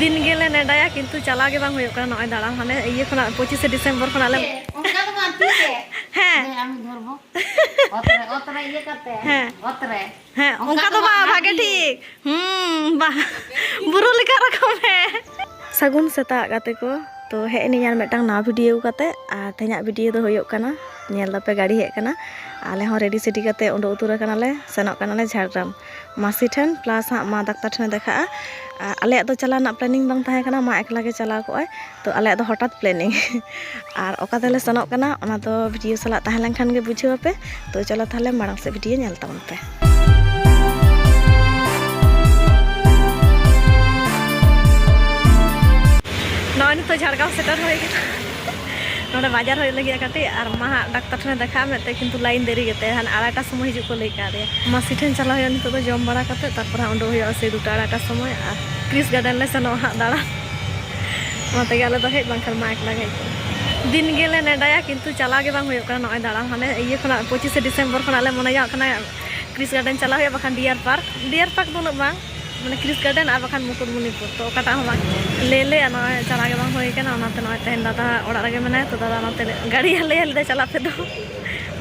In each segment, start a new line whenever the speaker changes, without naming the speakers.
দিন গেলে নেডায়া, কিন্তু চালা গে ᱵᱟᱝ হয়ে নয় দাঁড়ান মানে ইয়ে পঁচিশে ডিসেম্বর হ্যাঁ।
ᱨᱚᱠᱚᱢ
হ্যাঁ ᱥᱟᱹᱜᱩᱱ ᱥᱮᱛᱟᱜ বা ভাগে ᱛᱚ ᱦᱮᱡ ᱱᱤᱧ ᱟᱨ ᱢᱤᱫᱴᱟᱝ ᱱᱟᱣᱟ ᱵᱷᱤᱰᱤᱭᱳ ᱠᱟᱛᱮ ᱟᱨ ᱛᱮᱦᱮᱧᱟᱜ ᱵᱷᱤᱰᱤᱭᱳ ᱫᱚ ᱦᱩᱭᱩᱜ ᱠᱟᱱᱟ ᱧᱮᱞ ᱫᱟᱯᱮ ᱜᱟᱹᱰᱤ ᱦᱮᱡ ᱠᱟᱱᱟ ᱟᱞᱮ ᱦᱚᱸ ᱨᱮᱰᱤ ᱥᱮᱰᱤ ᱠᱟᱛᱮ ᱩᱰᱩᱠ ᱩᱛᱟᱹᱨ ᱟᱠᱟᱱᱟᱞᱮ ᱥᱮᱱᱚᱜ ᱠᱟᱱᱟᱞᱮ ᱡᱷᱟᱲᱜᱨᱟᱢ ᱢᱟᱥᱤ ᱴᱷᱮᱱ ᱯᱞᱟᱥ ᱦᱟᱸᱜ ᱢᱟ ᱰᱟᱠᱛᱟᱨ ᱴᱷᱮᱱ ᱫᱮᱠᱷᱟᱜᱼᱟ ᱟᱨ ᱟᱞᱮᱭᱟᱜ ᱫᱚ ᱪᱟᱞᱟᱣ ᱨᱮᱱᱟᱜ ᱯᱞᱮᱱᱤᱝ ᱵᱟᱝ ᱛᱟᱦᱮᱸ ᱠᱟᱱᱟ ᱢᱟ ᱮᱠᱞᱟ ᱜᱮ ᱪᱟᱞᱟᱣ ᱠᱚᱜᱼᱟᱭ ᱛᱚ ᱟᱞᱮᱭᱟᱜ ᱫᱚ ᱦᱚᱴᱟᱛ ᱯᱞᱮᱱᱤᱝ ᱟᱨ ᱚᱠᱟ ᱛᱮᱞᱮ ᱥᱮᱱᱚᱜ ᱠᱟᱱᱟ ᱚᱱᱟ ᱫᱚ ᱵᱷᱤᱰᱤᱭᱳ ᱥᱟᱞᱟᱜ ᱛᱟᱦᱮᱸ ᱞᱮᱱᱠᱷᱟᱱ ᱜᱮ ᱵᱩᱡᱷᱟᱹᱣ ᱟᱯᱮ ᱛᱚ ᱪᱚᱞᱚ ᱛᱟᱦᱞᱮ ᱢᱟᱲᱟᱝ ᱥᱮᱫ ᱵᱷᱤᱰᱤᱭᱳ ᱧᱮᱞ ᱛᱟᱵᱚᱱ ᱯᱮ ᱱᱚᱜᱼᱚᱭ ᱱᱤᱛᱚᱜ ᱡᱷᱟᱲᱜᱟᱣ ᱥᱮᱴᱮᱨ ᱦᱩᱭ ᱠᱟᱱᱟ ᱱᱚᱰᱮ ᱵᱟᱡᱟᱨ ᱦᱩᱭ ᱞᱟᱹᱜᱤᱫ ᱠᱟᱹᱴᱤᱡ ᱟᱨ ᱢᱟ ᱰᱟᱠᱛᱟᱨ ᱴᱷᱮᱱ ᱫᱮᱠᱷᱟᱣ ᱢᱮᱛᱮ ᱠᱤᱱᱛᱩ ᱞᱟᱭᱤᱱ ᱫᱮᱨᱤ ᱜᱮᱛᱮ ᱦᱟᱱ ᱟᱲᱟᱭᱴᱟ ᱥᱚᱢᱚᱭ ᱦᱤᱡᱩᱜ ᱠᱚ ᱞᱟᱹᱭ ᱠᱟᱫᱮᱭᱟ ᱢᱟᱥᱤ ᱴᱷᱮᱱ ᱪᱟᱞᱟᱣ ᱦᱩᱭᱩᱜᱼᱟ ᱱᱤᱛᱚᱜ ᱫᱚ ᱡᱚᱢ ᱵᱟᱲᱟ ᱠᱟᱛᱮ ᱛᱟᱨᱯᱚᱨ ᱚᱸᱰᱮ ᱦᱩᱭᱩᱜᱼᱟ ᱥᱮ ᱫᱩᱴᱟ ᱟᱲᱟᱭᱴᱟ ᱥᱚᱢᱚᱭ ᱟᱨ ᱠᱨᱤᱥ ᱜᱟᱨᱰᱮᱱ ᱞᱮ ᱥᱮᱱᱚᱜᱼᱟ ᱦᱟᱸᱜ ᱫᱟᱬᱟᱱ ᱚᱱᱟᱛᱮᱜᱮ ᱟᱞᱮ ᱫᱚ ᱦᱮᱡ ᱵᱟᱝᱠᱷᱟᱱ ᱢᱟ ᱮᱠᱞᱟ ᱜᱮ ᱫᱤᱱ ᱜᱮᱞᱮ ᱱᱮᱰᱟᱭᱟ ᱠᱤᱱᱛᱩ ᱪᱟᱞᱟᱣ ᱜᱮ ᱵᱟᱝ ᱦᱩᱭᱩᱜ ᱠᱟᱱᱟ ᱱᱚᱜᱼᱚᱭ ᱫᱟᱬᱟᱱ ᱦᱟᱱᱮ ᱤᱭᱟᱹ ᱠᱷᱚᱱᱟᱜ ᱯᱚᱸᱪᱤᱥᱮ ᱰᱤᱥᱮᱢᱵᱚᱨ ᱠᱷᱚᱱᱟᱜ ᱞᱮ ᱢᱚᱱᱮᱭᱟᱜ ᱠᱟᱱᱟ ᱠᱨᱤᱥ ᱜᱟᱨᱰᱮᱱ ᱪᱟᱞᱟᱣ ᱦᱩᱭᱩᱜᱼᱟ ᱵᱟᱠᱷᱟᱱ ᱰᱤᱭᱟᱨ ᱯᱟᱨᱠ ᱰᱤᱭᱟᱨ ᱯᱟᱨᱠ ᱫᱚ ᱩᱱᱟᱹᱜ ᱵᱟᱝ ᱢᱟᱱᱮ ᱠᱨᱤᱥ ᱜᱟᱨᱰᱮᱱ ᱟᱨ ᱵᱟᱠᱷᱟᱱ ᱢᱩᱠᱩᱴᱢᱩᱱᱤᱯᱩᱨ ᱛᱚ ᱚᱠᱟᱴᱟᱜ ᱦᱚᱸ ᱵᱟᱝ ᱞᱮᱞᱮ ᱱᱚᱜᱼᱚᱭ ᱪᱟᱞᱟᱜ ᱜᱮ ᱵᱟᱝ ᱦᱩᱭ ᱟᱠᱟᱱᱟ ᱚᱱᱟᱛᱮ ᱱᱚᱜᱼᱚᱭ ᱛᱮᱦᱮᱧ ᱫᱟᱫᱟ ᱚᱲᱟᱜ ᱨᱮᱜᱮ ᱢᱮᱱᱟᱭᱟ ᱛᱚ ᱫᱟᱫᱟ ᱚᱱᱟᱛᱮ ᱜᱟᱹᱰᱤ ᱞᱟᱹᱭ ᱞᱮᱫᱟ ᱪᱟᱞᱟᱜ ᱯᱮ ᱫᱚ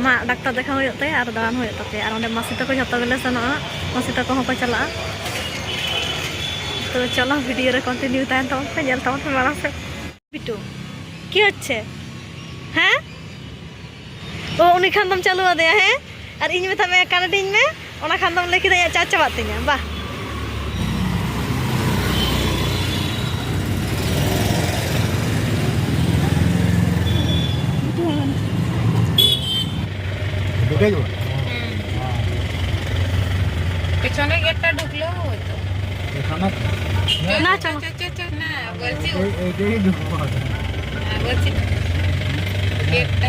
ᱢᱟ ᱰᱟᱠᱛᱟᱨ ᱫᱮᱠᱷᱟᱣ ᱦᱩᱭᱩᱜ ᱛᱟᱭᱟ ᱟᱨ ᱫᱟᱬᱟᱱ ᱦᱩᱭᱩᱜ ᱛᱟᱯᱮᱭᱟ ᱟᱨ ᱚᱸᱰᱮ ᱢᱟᱥᱤ ᱛᱟᱠᱚ ᱡᱷᱚᱛᱚ ᱜᱮᱞᱮ ᱥᱮᱱᱚᱜᱼᱟ ᱢᱟᱥᱤ ᱛᱟᱠᱚ ᱦᱚᱸᱠᱚ ᱪᱟᱞᱟᱜᱼᱟ তো চলো ভিডিও রে কন্টিনিউ তাহলে তোমার পে জেল তোমার পে মারা সে বিটু কি হচ্ছে হ্যাঁ ও উনি খানদম চালু আদে হ্যাঁ আর ইঞ্জে থামে কানে ডিঞ্জে ওনা খানদম লিখে দেয় চাচা বাতিনা বাহ
ঢুকে যাবো
পিছনে গেটটা ঢুকলেও হতো
এখানে
না চলো
চ, চ, চ, না বলছি
এই এইটাই ঢুকবো
হ্যাঁ, বলছি গেটটা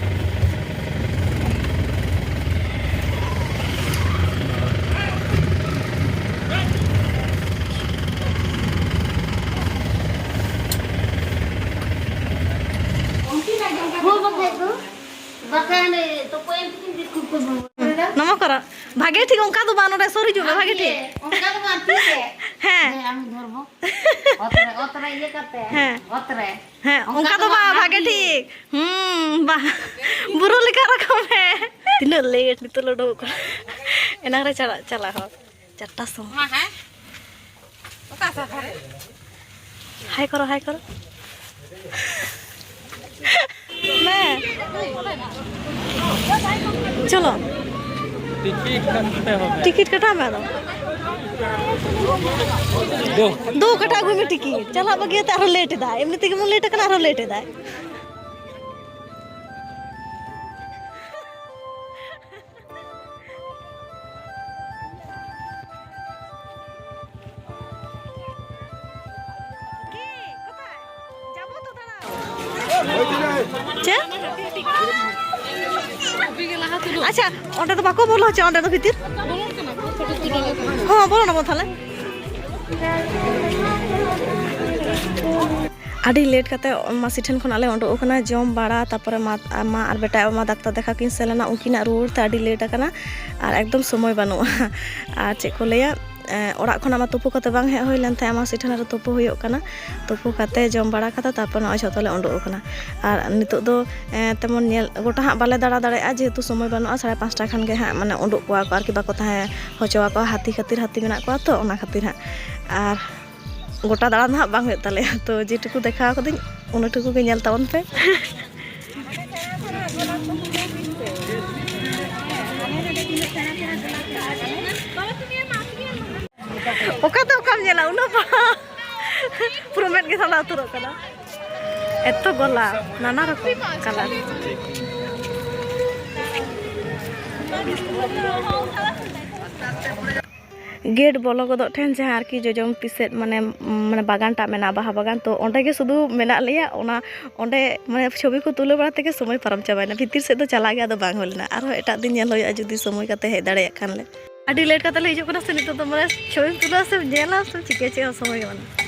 নম কর। ভাগে ঠিক অঙ্কা তো বানোটা সরি যাবে ভাগে ঠিক হ্যাঁ।
আমি ধরবো।
হ্যাঁ।, হ্যাঁ। অঙ্কা তো বা ভাগে ঠিক হুম বা বুড়ো লেখা রকম। হ্যাঁ তিনার লেট নিতে লড়ো এনারে চালা
চালা হোক চারটার সময়
হাই করো হাই করো। मैं चलो
টিকিট কাটতে হবে
टिकट कटा मैं दो
দো
दो कटा घूमे टिकट चला बगिया ते आरो लेट दा एमनी तेगे मु लेट कना आरो लेट दा আচ্ছা ওটা তো বাকো বলো হচ্ছে ওটা তো ভিতির হ্যাঁ বলো না তাহলে আদি লেট কাতে মাসি ᱴᱷᱮᱱ ᱠᱷᱚᱱ ᱟᱞᱮ ᱚᱸᱰᱚᱜ ᱟᱠᱟᱱᱟ ᱡᱚᱢ ᱵᱟᱲᱟ ᱛᱟᱨᱯᱚᱨᱮ ᱢᱟ ᱢᱟ ᱟᱨ ᱵᱮᱴᱟ ᱢᱟ ᱰᱟᱠᱛᱟᱨ ᱫᱮᱠᱷᱟ ᱠᱤᱱ ᱥᱮᱞᱮᱱᱟ ᱩᱱᱠᱤᱱᱟᱜ ᱨᱩᱣᱟᱹᱲ ᱛᱮ ᱟᱹᱰᱤ ᱞᱮᱴ ᱟᱠᱟᱱᱟ ᱟᱨ ᱮᱠᱫᱚᱢ ᱥᱚᱢᱚᱭ ᱵᱟᱹᱱᱩᱜᱼᱟ ᱟᱨ ᱪᱮᱫ ᱠᱚ ᱞᱟᱹᱭᱟ ᱚᱲᱟᱜ ᱠᱷᱚᱱᱟᱜ ᱢᱟ ᱛᱩᱯᱩ ᱠᱟᱛᱮ ᱵᱟᱝ ᱦᱮᱡ ᱦᱩᱭ ᱞᱮᱱ ᱛᱟᱦᱮᱸ ᱟᱢᱟᱜ ᱥᱮᱴᱷᱟᱱ ᱨᱮ ᱛᱩᱯᱩ ᱦᱩᱭᱩᱜ ᱠᱟᱱᱟ ᱛᱩᱯᱩ ᱠᱟᱛᱮ ᱡᱚᱢ ᱵᱟᱲᱟ ᱠᱟᱛᱮ ᱛᱟᱨᱯᱚᱨ ᱱᱚᱜᱼᱚᱭ ᱡᱷᱚᱛᱚ ᱞᱮ ᱩᱰᱩᱠ ᱟᱠᱟᱱᱟ ᱟᱨ ᱱᱤᱛᱚᱜ ᱫᱚ ᱛᱮᱢᱚᱱ ᱧᱮᱞ ᱜᱚᱴᱟ ᱦᱟᱸᱜ ᱵᱟᱞᱮ ᱫᱟᱬᱟ ᱫᱟᱲᱮᱭᱟᱜᱼᱟ ᱡᱮᱦᱮᱛᱩ ᱥᱚᱢᱚᱭ ᱵᱟᱹᱱᱩᱜᱼᱟ ᱥᱟᱲᱮ ᱯᱟᱸᱪᱴᱟ ᱠᱷᱟᱱ ᱜᱮ ᱦᱟᱸᱜ ᱢᱟᱱᱮ ᱩᱰᱩᱠ ᱠᱚᱣᱟ ᱠᱚ ᱟᱨᱠᱤ ᱵᱟᱠᱚ ᱛᱟᱦᱮᱸ ᱦᱚᱪᱚᱣᱟᱠᱚᱣᱟ ᱦᱟᱹᱛᱤ ᱠᱷᱟᱹᱛᱤᱨ ᱦᱟᱹᱛᱤ ᱢᱮᱱᱟᱜ ᱠᱚᱣᱟ ᱛᱚ ᱚᱱᱟ ᱠᱷᱟᱹᱛᱤᱨ ᱦᱟᱸᱜ ᱟᱨ ᱜᱚᱴᱟ ᱫᱟᱬᱟᱱ ᱫᱚ ᱦᱟᱸᱜ ᱵᱟᱝ ᱦᱩᱭᱩᱜ ᱛᱟᱞᱮᱭᱟ ᱛᱚ ᱡᱮᱴᱩᱠᱩ ᱫᱮᱠᱷᱟᱣ ᱠᱟᱹᱫᱟᱹᱧ ᱩᱱᱟᱹᱴᱩᱠᱩ ᱜᱮ ᱧᱮᱞ ᱛᱟᱵᱚᱱ ᱯᱮ ᱚᱠᱟ ᱫᱚ ᱚᱠᱟᱢ ᱧᱮᱞᱟ ᱩᱱᱟᱹᱜ ᱯᱩᱨᱟᱹ ᱢᱮᱫ ᱜᱮ ᱥᱟᱞᱟ ᱩᱛᱟᱹᱨᱚᱜ ᱠᱟᱱᱟ ᱮᱛᱚ ᱜᱚᱞᱟᱯ ᱱᱟᱱᱟ ᱨᱚᱠᱚᱢ ᱠᱟᱞᱟᱨ ᱜᱮᱴ ᱵᱚᱞᱚ ᱜᱚᱫᱚᱜ ᱴᱷᱮᱱ ᱡᱟᱦᱟᱸ ᱟᱨᱠᱤ ᱡᱚᱡᱚᱢ ᱛᱤᱥᱮᱫ ᱢᱟᱱᱮ ᱢᱟᱱᱮ ᱵᱟᱜᱟᱱᱴᱟᱜ ᱢᱮᱱᱟᱜᱼᱟ ᱵᱟᱦᱟ ᱵᱟᱜᱟᱱ ᱛᱚ ᱚᱸᱰᱮ ᱜᱮ ᱥᱩᱫᱷᱩ ᱢᱮᱱᱟᱜ ᱞᱮᱭᱟ ᱚᱱᱟ ᱚᱸᱰᱮ ᱢᱟᱱᱮ ᱪᱷᱚᱵᱤ ᱠᱚ ᱛᱩᱞᱟᱹᱣ ᱵᱟᱲᱟ ᱛᱮᱜᱮ ᱥᱚᱢᱚᱭ ᱯᱟᱨᱚᱢ ᱪᱟᱵᱟᱭᱮᱱᱟ ᱵᱷᱤᱛᱤᱨ ᱥᱮᱫ ᱫᱚ ᱪᱟᱞᱟᱜ ᱜᱮ ᱟᱫᱚ ᱵᱟᱝ ᱦᱩᱭ ᱞᱮᱱᱟ ᱟᱨᱦᱚᱸ ᱮᱴᱟᱜ ᱫᱤᱱ ᱧᱮᱞ ᱦᱩᱭᱩᱜᱼᱟ ᱡᱩᱫᱤ ᱥᱚᱢᱚᱭ ᱠᱟᱛᱮ ᱦᱮᱡ ᱫᱟᱲᱮᱭᱟᱜ ᱠᱷᱟᱱ ᱞᱮ ᱟᱹᱰᱤ ᱞᱮᱴ ᱠᱟᱛᱮ ᱞᱮ ᱦᱤᱡᱩᱜ ᱠᱟᱱᱟ ᱥᱮ ᱱᱤᱛᱚᱜ ᱫᱚ ᱢᱟᱱᱮ ᱪᱷᱚᱵᱤᱢ ᱛᱩᱞᱟᱹᱣᱟ ᱥᱮᱢ ᱧᱮᱞᱟ ᱥᱮᱢ ᱪᱤᱠᱟᱹ ᱪᱮᱫ ᱦᱚᱸ ᱥᱚᱢᱚᱭ ᱵᱟᱹᱱᱩᱜᱼᱟ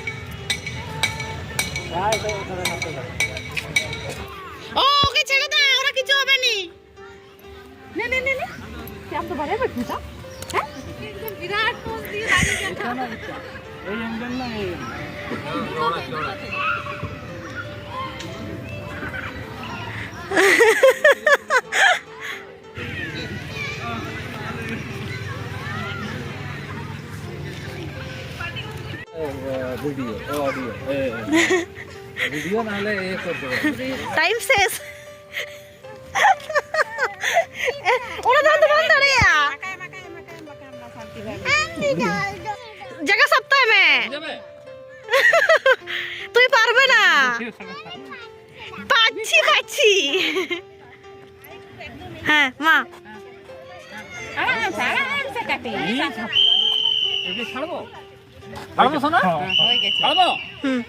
ও ওকে ছেড়ে দাও ওরা কিছু হবে নি নে নে নে নে আম তো বারে বসে তো হ্যাঁ বিরাট পোজ দিয়ে দাঁড়িয়ে
এই এমন না এই নাহলে এ
টাইম শেষ। ওরা তো হাতে বন্ধ দাঁড়িয়ে
মাকায় মাকায় মাকায় মাকায় আমরা শান্তি পাবে
জায়গা সপ্তাহে মে। তুই পারবে না। পাচ্ছি পাচ্ছি। হ্যাঁ মা।
ছাড়বো? ছাড়বো শোনা ছাড়বো?
হুম।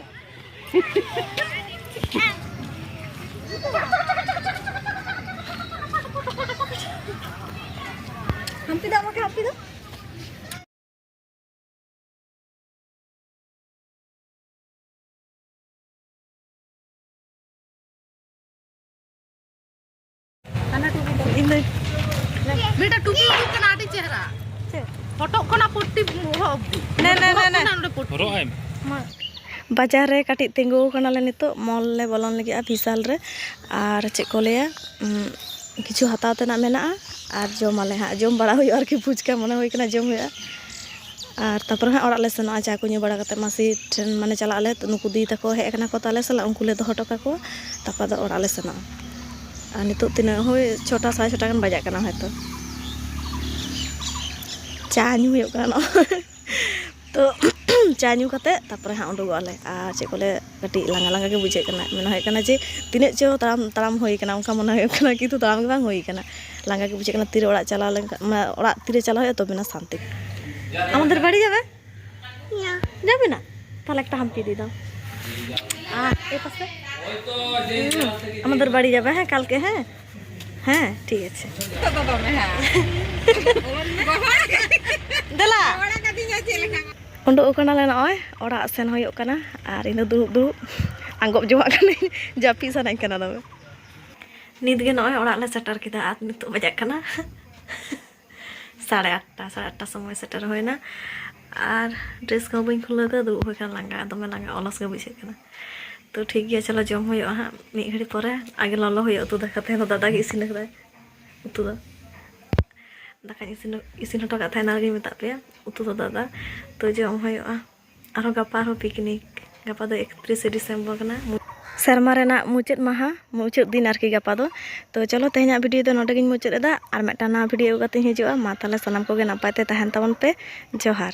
হাঁপতে দাও আমাকে হাঁপতে দাও
बेटा टुपी के नाटी चेहरा फोटो कोना पोट्टी हो
ना ना ना
ना पोट्टी
रो आइम
ᱵᱟᱡᱟᱨ ᱨᱮ ᱠᱟᱹᱴᱤᱡ ᱛᱤᱸᱜᱩ ᱟᱠᱟᱱᱟᱞᱮ ᱱᱤᱛᱚᱜ ᱢᱚᱞ ᱞᱮ ᱵᱚᱞᱚᱱ ᱞᱟᱹᱜᱤᱫᱼᱟ ᱵᱷᱤᱥᱟᱞ ᱨᱮ ᱟᱨ ᱪᱮᱫ ᱠᱚ ᱞᱟᱹᱭᱟ ᱠᱤᱪᱷᱩ ᱦᱟᱛᱟᱣ ᱛᱮᱱᱟᱜ ᱢᱮᱱᱟᱜᱼᱟ ᱟᱨ ᱡᱚᱢᱟᱞᱮ ᱦᱟᱸᱜ ᱡᱚᱢ ᱵᱟᱲᱟ ᱦᱩᱭᱩᱜᱼᱟ ᱟᱨᱠᱤ ᱯᱷᱩᱪᱠᱟ ᱢᱚᱱᱮ ᱦᱩᱭ ᱠᱟᱱᱟ ᱡᱚᱢ ᱦᱩᱭᱩᱜᱼᱟ ᱟᱨ ᱛᱟᱨᱯᱚᱨᱮ ᱦᱟᱸᱜ ᱚᱲᱟᱜ ᱞᱮ ᱥᱮᱱᱚᱜᱼᱟ ᱪᱟ ᱠᱚ ᱧᱩ ᱵᱟᱲᱟ ᱠᱟᱛᱮᱫ ᱢᱟᱥᱤ ᱴᱷᱮᱱ ᱢᱟᱱᱮ ᱪᱟᱞᱟᱜ ᱟᱞᱮ ᱱᱩᱠᱩ ᱫᱤ ᱛᱟᱠᱚ ᱦᱮᱡ ᱟᱠᱟᱱᱟ ᱠᱚ ᱛᱟᱞᱮ ᱥᱟᱞᱟᱜ ᱩᱱᱠᱩ ᱞᱮ ᱫᱚᱦᱚ ᱦᱚᱴᱚ ᱠᱟᱠᱚᱣᱟ ᱛᱟᱨᱯᱚᱨ ᱫᱚ ᱚᱲᱟᱜ ᱞᱮ ᱥᱮᱱᱚᱜᱼᱟ ᱟᱨ ᱱᱤᱛᱚᱜ ᱛᱤᱱᱟᱹᱜ ᱦᱳᱭ ᱪᱷᱚᱴᱟ ᱥᱟᱲᱮ ᱪᱷᱚᱴᱟ ᱜᱟᱱ ᱵᱟᱡᱟᱜ ᱠᱟᱱᱟ ᱦᱚᱭᱛᱳ ᱪᱟ ᱧᱩ ᱦᱩᱭᱩᱜ ᱠᱟᱱᱟ ᱱᱚᱜᱼᱚᱭ ᱛᱚ ᱪᱟ ᱧᱩ ᱠᱟᱛᱮᱫ ᱛᱟᱨᱯᱚᱨᱮ ᱦᱟᱸᱜ ᱩᱰᱩᱠᱚᱜ ᱟᱞᱮ ᱟᱨ ᱪᱮᱫ ᱠᱚ ᱞᱟᱹᱭᱟ ᱠᱟᱹᱴᱤᱡ ᱞᱟᱸᱜᱟ ᱞᱟᱸᱜᱟ ᱜᱮ ᱵᱩᱡᱷᱟᱹᱜ ᱠᱟᱱᱟ ᱢᱚᱱᱮ ᱦᱩᱭᱩᱜ ᱠᱟᱱᱟ ᱡᱮ ᱛᱤᱱᱟᱹᱜ ᱪᱚ ᱛᱟᱲᱟᱢ ᱛᱟᱲᱟᱢ ᱦᱩᱭ ᱠᱟᱱᱟ ᱚᱱᱠᱟ ᱢᱚᱱᱮ ᱦᱩᱭᱩᱜ ᱠᱟᱱᱟ ᱠᱤᱱᱛᱩ ᱛᱟᱲᱟᱢ ᱜᱮ ᱵᱟᱝ ᱦᱩᱭ ᱠᱟᱱᱟ ᱞᱟᱸᱜᱟ ᱜᱮ ᱵᱩᱡᱷᱟᱹᱜ ᱠᱟᱱᱟ ᱛᱤᱨᱮ ᱚᱲᱟᱜ ᱪᱟᱞᱟᱣ লেনখান মানে ওড়াগ তীরে চালা হয় তবে না শান্তি আমাদের বাড়ি যাবে যাবে না তাহলে একটা হাম্পি দিয়ে দাও আর এই পাশে হুম, আমাদের বাড়ি যাবে হ্যাঁ কালকে হ্যাঁ হ্যাঁ ঠিক আছে ᱩᱰᱩᱠ ᱠᱟᱱᱟᱞᱮ ᱱᱚᱜᱼᱚᱭ ᱚᱲᱟᱜ ᱥᱮᱱ ᱦᱩᱭᱩᱜ ᱠᱟᱱᱟ ᱟᱨ ᱤᱧ ᱫᱚ ᱫᱩᱲᱩᱵ ᱫᱩᱲᱩᱵ ᱟᱸᱜᱚᱵ ᱡᱚᱢᱟᱜ ᱠᱟᱹᱱᱟᱹᱧ ᱡᱟᱹᱯᱤᱫ ᱥᱟᱱᱟᱧ ᱠᱟᱱᱟ ᱫᱚᱢᱮ ᱱᱤᱛᱜᱮ ᱱᱚᱜᱼᱚᱭ ᱚᱲᱟᱜ ᱞᱮ ᱥᱮᱴᱮᱨ ᱠᱮᱫᱟ ᱟᱨ ᱱᱤᱛᱚᱜ ᱵᱟᱡᱟᱜ ᱠᱟᱱᱟ ᱥᱟᱲᱮ ᱟᱴᱴᱟ ᱥᱟᱲᱮ ᱟᱴᱴᱟ ᱥᱚᱢᱚᱭ ᱥᱮᱴᱮᱨ ᱦᱩᱭᱱᱟ ᱟᱨ ᱰᱨᱮᱥ ᱠᱚᱦᱚᱸ ᱵᱟᱹᱧ ᱠᱷᱩᱞᱟᱹᱣ ᱠᱟᱫᱟ ᱫᱩᱲᱩᱵ ᱦᱩᱭ ᱠᱟᱱᱟ ᱞᱟᱸᱜᱟ ᱫᱚᱢᱮ ᱞᱟᱸᱜᱟ ᱚᱞᱚᱥ ᱜᱮ ᱵᱩᱡᱷᱟᱹᱜ ᱠᱟᱱᱟ ᱛᱚ ᱴᱷᱤᱠ ᱜᱮᱭᱟ ᱪᱚᱞᱚ ᱡᱚᱢ ᱦᱩᱭᱩᱜᱼᱟ ᱦᱟᱸᱜ ᱢᱤᱫ ᱜᱷᱟᱹᱲᱤ ᱯᱚᱨᱮ ᱟᱜᱮ ᱞᱚᱞᱚ ᱦᱩᱭᱩᱜᱼᱟ ᱩᱛᱩ ᱫᱟᱠᱟ ᱛᱮᱦᱮᱧ ᱫᱚ ᱫᱟᱫᱟ ᱜᱮ ᱤᱥᱤᱱ ᱟᱠᱟᱫᱟᱭ ᱩᱛᱩ ᱫᱚ ᱫᱟᱠᱟᱧ ᱤᱥᱤᱱ ᱤᱥᱤᱱ ᱦᱚᱴᱚ ᱠᱟᱜ ᱛᱟᱦᱮᱱᱟ ᱨᱮᱜᱮᱧ ᱢᱮᱛᱟᱫ ᱯᱮᱭᱟ ᱩᱛᱩ ᱫᱚ ᱫᱟᱫᱟ ᱛᱚ ᱡᱚᱢ ᱦᱩᱭᱩᱜᱼᱟ ᱟᱨᱦᱚᱸ ᱜᱟᱯᱟ ᱟᱨᱦᱚᱸ ᱯᱤᱠᱱᱤᱠ ᱜᱟᱯᱟ ᱫᱚ ᱮᱠᱛᱨᱤᱥᱮ ᱰᱤᱥᱮᱢᱵᱚᱨ ᱠᱟᱱᱟ ᱥᱮᱨᱢᱟ ᱨᱮᱱᱟᱜ ᱢᱩᱪᱟᱹᱫ ᱢᱟᱦᱟ ᱢᱩᱪᱟᱹᱫ ᱫᱤᱱ ᱟᱨᱠᱤ ᱜᱟᱯᱟ ᱫᱚ ᱛᱚ ᱪᱚᱞᱚ ᱛᱮᱦᱮᱧᱟᱜ ᱵᱷᱤᱰᱤᱭᱳ ᱫᱚ ᱱᱚᱰᱮ ᱜᱤᱧ ᱢᱩᱪᱟᱹᱫ ᱮᱫᱟ ᱟᱨ ᱢᱤᱫᱴᱟᱝ ᱱᱟᱣᱟ ᱵᱷᱤᱰᱤᱭᱳ ᱟᱹᱜᱩ ᱠᱟᱛᱮᱧ ᱦᱤᱡᱩᱜᱼᱟ ᱢᱟ ᱛᱟᱦᱞᱮ ᱥᱟᱱᱟᱢ ᱠᱚᱜᱮ ᱱᱟᱯᱟᱭ ᱛᱮ ᱛᱟᱦᱮᱱ ᱛᱟᱵᱚᱱ ᱯᱮ ᱡᱚᱦᱟᱨ